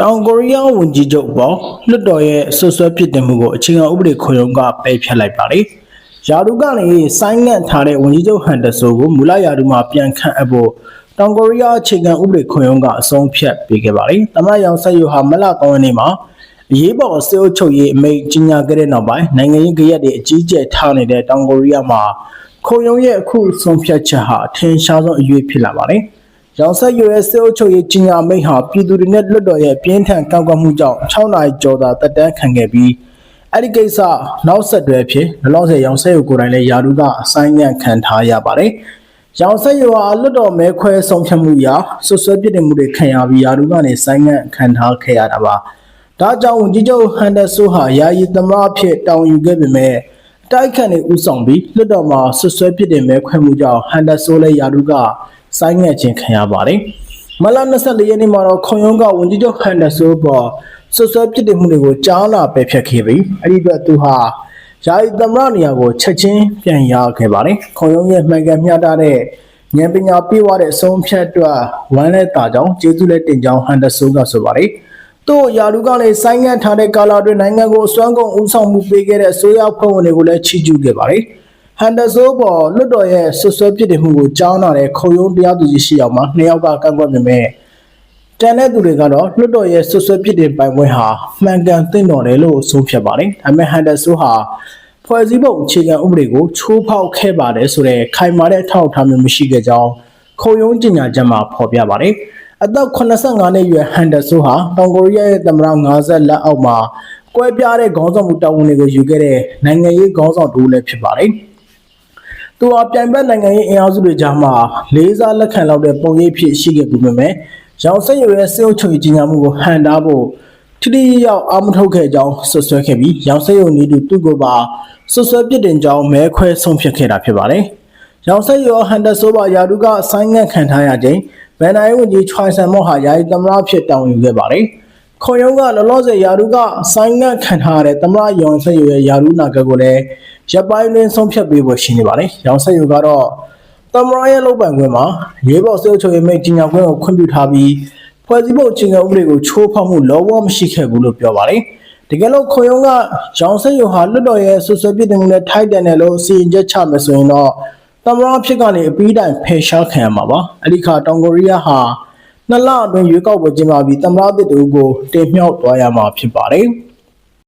တောင်ကိုရီးယားဝန်ကြီးချုပ်ပေါ်လွှတ်တော်ရဲ့ဆွဆွဲဖြစ်တင်မှုကိုအချိန်အဥပဒေခွင့်ရုံးကပယ်ဖျက်လိုက်ပါတယ်။ယာဒူကနေဆိုင်းငံ့ထားတဲ့ဝန်ကြီးချုပ်ဟန်ဒဆိုကိုမူလယာဒူမှာပြန်ခန့်အပ်ဖို့တောင်ကိုရီးယားအခြေခံဥပဒေခွင့်ရုံးကအဆုံးဖြတ်ပေးခဲ့ပါတယ်။သမ္မတရောင်ဆက်ယူဟာမလ3ရက်နေ့မှာအရေးပေါ်စေအုပ်ချုပ်ရေးအမိန့်ကြီးညာခဲ့တဲ့နောက်ပိုင်းနိုင်ငံရေးကြရက်တွေအကြီးအကျယ်ထားနေတဲ့တောင်ကိုရီးယားမှာခုံရုံးရဲ့အခုဆုံးဖြတ်ချက်ဟာအထင်ရှားဆုံးအရွေးဖြစ်လာပါတယ်။ ရောင်ဆက်ရွယ်စေအုပ်ချုပ်ရေးကြီးညာမိန့်ဟာပြည်သူတွေနဲ့လွတ်တော်ရဲ့ပြင်းထန်ကောက်ကွက်မှုကြောင့်6နာရီကျော်သာတက်တန်းခံခဲ့ပြီးအဲ့ဒီကိစ္စနောက်ဆက်တွဲဖြစ်လောလောဆယ်ရောင်ဆက်ရွကိုယ်တိုင်လည်းယာဒူကအဆိုင်ငံ့ခံထားရပါတယ်။ရောင်ဆက်ရွဟာလွတ်တော်မဲခွဲဆုံးဖြတ်မှုရာဆွဆွဲပြစ်တင်မှုတွေခံရပြီးယာဒူကနေဆိုင်ငံ့ခံထားခဲ့ရတာပါ။ဒါကြောင့်ဝန်ကြီးချုပ်ဟန်ဒက်ဆိုဟာယာယီသမ္မတဖြစ်တောင်းယူခဲ့ပေမဲ့တိုက်ခတ်နေဥဆောင်ပြီးလွတ်တော်မှာဆွဆွဲပြစ်တင်မဲခွဲမှုကြောင့်ဟန်ဒက်ဆိုလည်းယာဒူက ဆိုင်းငံ့ခြင်းခံရပါတယ်။မလ24ရက်နေ့မှာတော့ခွန်ယုံကဝန်ကြီးချုပ်ဟန်ဒက်ဆိုပေါ်ဆွဆွဲပြစ်တင်မှုတွေကိုကြားနာပယ်ဖျက်ခဲ့ပြီးအဲ့ဒီအတွက်သူဟာယာယီသမ္မတနေရာကိုချက်ချင်းပြန်ရခဲ့ပါတယ်။ခွန်ယုံရဲ့မှန်ကန်မျှတတဲ့ဉာဏ်ပညာပြည့်ဝတဲ့အဆုံးဖြတ်အတွက်ဝမ်းနဲ့တာကြောင့်ကျေးဇူးလက်တင်ကြောင်းဟန်ဒက်ဆိုကဆိုပါတယ်။သူ့ယာလူကလည်းဆိုင်းငံ့ထားတဲ့ကာလာတွင်နိုင်ငံကိုအစွမ်းကုန်ဦးဆောင်မှုပေးခဲ့တဲ့အစိုးရဖွဲ့ဝင်တွေကိုလည်းချီးကျူးခဲ့ပါတယ်။ ဟန်ဒက်ဆိုပေါ်လွတ်တော်ရဲ့ဆွဆွဲပြစ်တင်မှုကိုကြောင်းလာတဲ့ခုံရုံးတရားသူကြီးရှိအောင်မှာနှစ်ယောက်ကကန့်ကွက်ပေမဲ့တန်တဲ့သူတွေကတော့လွတ်တော်ရဲ့ဆွဆွဲပြစ်တင်ပိုင်ခွင့်ဟာမှန်ကန်သင့်တော်တယ်လို့ဆုံးဖြတ်ပါတယ်။ဒါပေမဲ့ဟန်ဒက်ဆိုဟာဖွဲ့စည်းပုံအခြေခံဥပဒေကိုချိုးဖောက်ခဲ့ပါတယ်ဆိုတဲ့ခိုင်မာတဲ့အထောက်အထားမျိုးမရှိခဲ့ကြောင်းခုံရုံးကြေညာချက်မှာဖော်ပြပါတယ်။အသက်85နှစ်အရွယ်ဟန်ဒက်ဆိုဟာတောင်ကိုရီးယားရဲ့သမ္မတ50လက်အောက်မှာကွဲပြားတဲ့ခေါင်းဆောင်မှုတာဝန်တွေကိုယူခဲ့တဲ့နိုင်ငံရေးခေါင်းဆောင်တူလည်းဖြစ်ပါတယ်။ သူဟာပြိုင်ဘက်နိုင်ငံရေးအင်အားစုတွေကြားမှာလေးစားလက်ခံလောက်တဲ့ပုံရိပ်ဖြစ်ရှိခဲ့ပြီးပေမဲ့ရောင်ဆက်ရွယ်စေအုပ်ချုပ်ရေးကြီးညာမှုကိုဟန်တာဖို့ထိတိရောက်အာမထုတ်ခဲ့ကြောင်းဆွဆွဲခဲ့ပြီးရောင်ဆက်ရုံနီးတူသူ့ကိုပါဆွဆွဲပြစ်တင်ကြောင်းမဲခွဲဆုံးဖြတ်ခဲ့တာဖြစ်ပါတယ်။ရောင်ဆက်ရောဟန်ဒဆိုဘာယာဒူကဆိုင်းငံ့ခံထားရခြင်းဗန်နိုင်ဝန်ကြီးချွိုင်ဆန်မော့ဟာယာယီသမ္မတဖြစ်တောင်းယူခဲ့ပါတယ်။ ခွန်ယုံကလောလောဆယ်ယာဒူကဆိုင်းငံ့ခံထားရတဲ့သမ္မတရောင်ဆက်ရွယ်ယာဒူနာကကိုလည်းရပ်ပိုင်းတွင်ဆုံးဖြတ်ပေးဖို့ရှိနေပါတယ်။ရောင်ဆက်ရွယ်ကတော့သမ္မတရဲ့လုပ်ပိုင်ခွင့်မှာရေးပေါ်စေအုပ်ချုပ်ရေးမိန့်ကြီးညာခွင့်ကိုခွင့်ပြုထားပြီးဖွဲ့စည်းပုံအခြေခံဥပဒေကိုချိုးဖောက်မှုလုံးဝမရှိခဲ့ဘူးလို့ပြောပါတယ်။တကယ်လို့ခွန်ယုံကရောင်ဆက်ယုံဟာလွတ်တော်ရဲ့ဆွဆွဲပြစ်တင်မှုနဲ့ထိုက်တန်တယ်လို့စီရင်ချက်ချမယ်ဆိုရင်တော့သမ္မတဖြစ်ကနေအပြီးတိုင်ဖယ်ရှားခံရမှာပါ။အဲ့ဒီခါတောင်ကိုရီးယားဟာ နှစ်လအတွင်းရွေးကောက်ပွဲကျင်းပပြီးသမ္မတတစ်တူကိုတင်မြှောက်သွားရမှာဖြစ်ပါတယ်။